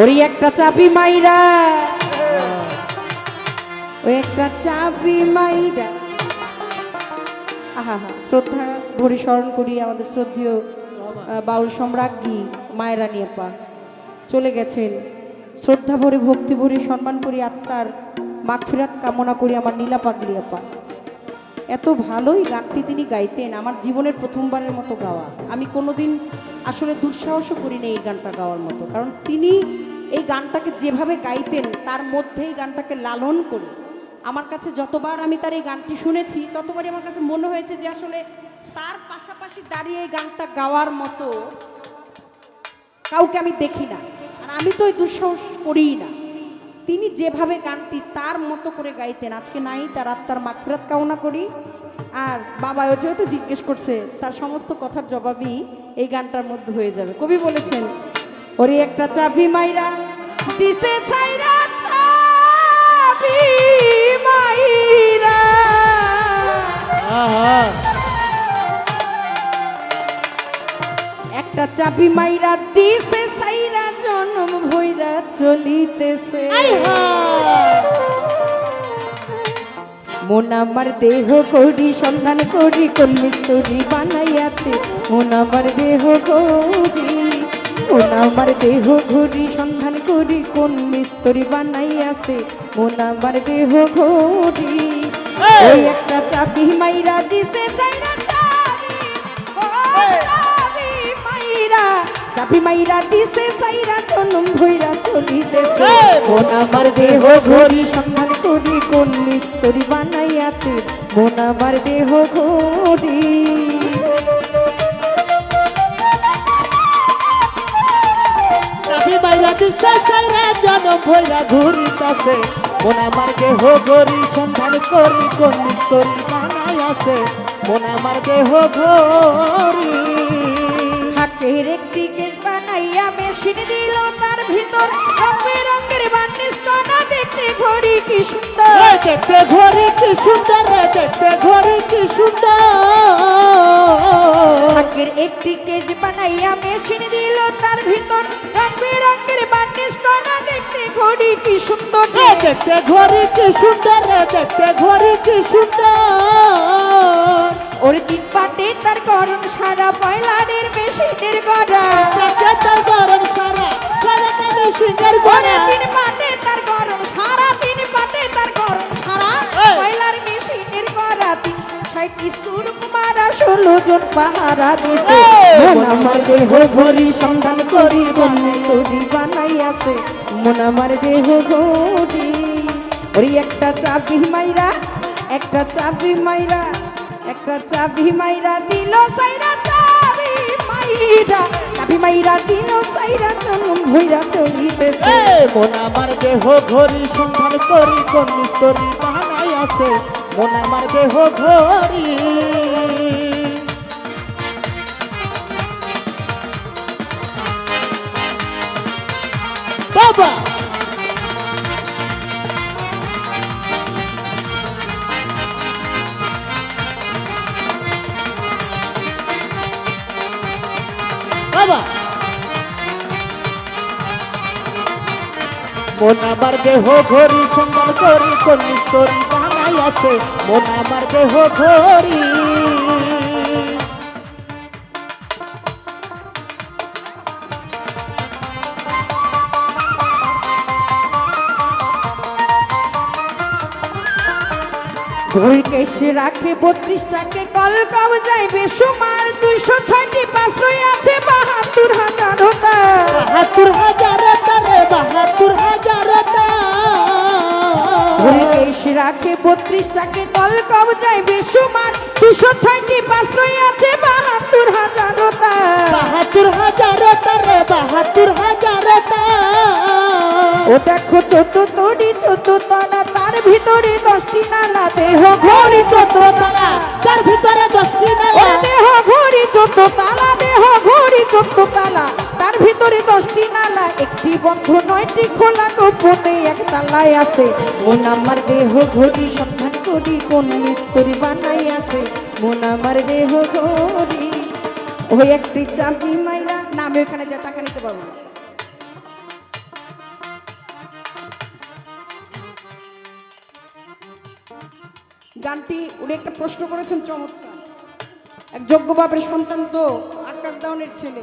ওরে একটা চাবি মাইরা। ওই একটা চাবি মাইরা। আহা হা শ্রদ্ধা ভরি স্মরণ করি আমাদের শ্রদ্ধেয় বাউল সম্রাজ্ঞী মায়েরা নিয়েপা। চলে গেছেন। শ্রদ্ধা ভরে, ভক্তি ভরে, সম্মান করি আত্মার মাগফিরাত কামনা করি আমার নীলা পাগলিয়াপা এত ভালোই গানটি তিনি গাইতেন, আমার জীবনের প্রথমবারের মতো গাওয়া। আমি কোনোদিন আসলে দুঃসাহসও করিনি এই গানটা গাওয়ার মতো, কারণ তিনি এই গানটাকে যেভাবে গাইতেন, তার মধ্যে এই গানটাকে লালন করে। আমার কাছে যতবার আমি তার এই গানটি শুনেছি, ততবারই আমার কাছে মনে হয়েছে যে আসলে তার পাশাপাশি দাঁড়িয়ে এই গানটা গাওয়ার মতো কাউকে আমি দেখি না। আর আমি তো এই দুঃসাহস করিই না। তিনি যেভাবে গানটি তার মতো করে গাইতেন, আজকে নাই, তার আত্মার মাগফিরাত কামনা করি। আর বাবাও যেহেতু জিজ্ঞেস করছে, তার সমস্ত কথার জবাবই এই গানটার মধ্যে হয়ে যাবে। কবি বলেছেন ওরে একটা চাবি মাইরা দিছে ছাইরা চাবি মাইরা। একটা চাবি মাইরা দিছে সাইরা জনম ভইরা চলিতেছে। মন আমার দেহ করি সন্ধান করি কোন মিস্তরি বানাইয়াছে। মন আমার দেহ করি। মন আমার দেহ ঘড়ি সন্ধান করি কোন মিস্তরি বানাইয়াছে? মন আমার দেহ ঘড়ি। ওই একটা চাবি মাইরা দিছে চাইরা চাবি মাইরা চাবি মাইরা দিছে সাইরা জনম ভইরা চলিতেছে। মন আমার দেহ ঘড়ি সন্ধান করি কোন মিস্তরি বানাইয়াছে? মন আমার দেহ ঘড়ি। দিছে সাইরা জন ভইরা ঘুরিতাছে। মন আমার দেহ গরি সন্ধান করি কোন মিস্তরি বানাই আছে। মন আমার দেহ গরি হাতের একটি কেক বানাইয়া মেশিন দিল তার ভিতর রং বেরঙের বান্ডিস কণা দেখতে ঘড়ি কি সুন্দর। দেখতে ঘড়ি কি সুন্দর দেখতে ঘড়ি কি সুন্দর। ভাগ্যের একটি কেজ বানাইয়া মেশিন দিল তার ভিতর রং বেরঙের দেখতে ঘড়ি কি সুন্দর। এ দেখতে ঘড়ি কি সুন্দর রে দেখতে ঘড়ি কি সুন্দর। ওর তিন পাটে তার গরম সারা পয়লাদের বেশি গড়া ষোলো জন পাহারা দিছে। মন আমার দেহ ঘড়ি সন্ধান করি বন্যে তৈরি বানাইয়াছে। মন আমার দেহ ঘড়ি ওরে একটা চাবি মাইরা একটা চাবি মাইরা একটা চাবি মাইরা দিল সাইরা চাবি মাইরা। চাবি মাইরা দিল সাইরা জনম ভইরা চলিতেছে। এ মন আমার দেহ ঘড়ি সন্ধান করি কোন মিস্তরি বাহানাই আছে মন আমার দেহ ঘড়ি বাবা বাবা মন আমার দেহ ঘড়ি সন্ধান করি মিস্তরি বাহানাই আছে। মন আমার দেহ ঘড়ি ঘড়ি কেসে রাখে বত্রিশটাকে কল কব যায় বেসুমার দুইশো ছয়টি পাঁচ রই আছে বাহাত্তর হাজার হতা। বাহাত্তর হাজার রে বাহাত্তর হাজার ঘড়ি কেসে রাখে বত্রিশটাকে কল কব যায় বেসুমার দুইশো ছয়টি পাঁচ রই আছে বাহাত্তর হাজার হতা। বাহাত্তর হাজার রে বাহাত্তর হাজার ও দেখো চোদ্দ তড়ি চোদ্দ তলা তার ভিতরে দশটি নালা দেহ ঘড়ি চোদ্দ তালা তার ভিতরে দশটি মেলা দেহ ঘড়ি চোদ্দ তালা দেহ ঘড়ি চোদ্দ তালা তার ভিতরে দশটি নালা একটি বন্ধ নয়টি খোলা গোপনে এক তালায় আছে। মন আমার দেহ ঘড়ি সন্ধান করি কোন মিস্ত্রি বানাই আছে। মন আমার দেহ ঘড়ি ওই একটি চাবি মাইরা না আমি ওখানে যা টাকা নিতে পারব গানটি উনি একটা প্রশ্ন করেছেন চমৎকার। এক যোগ্য বাপের সন্তান তো আকাশ দাওনের ছেলে।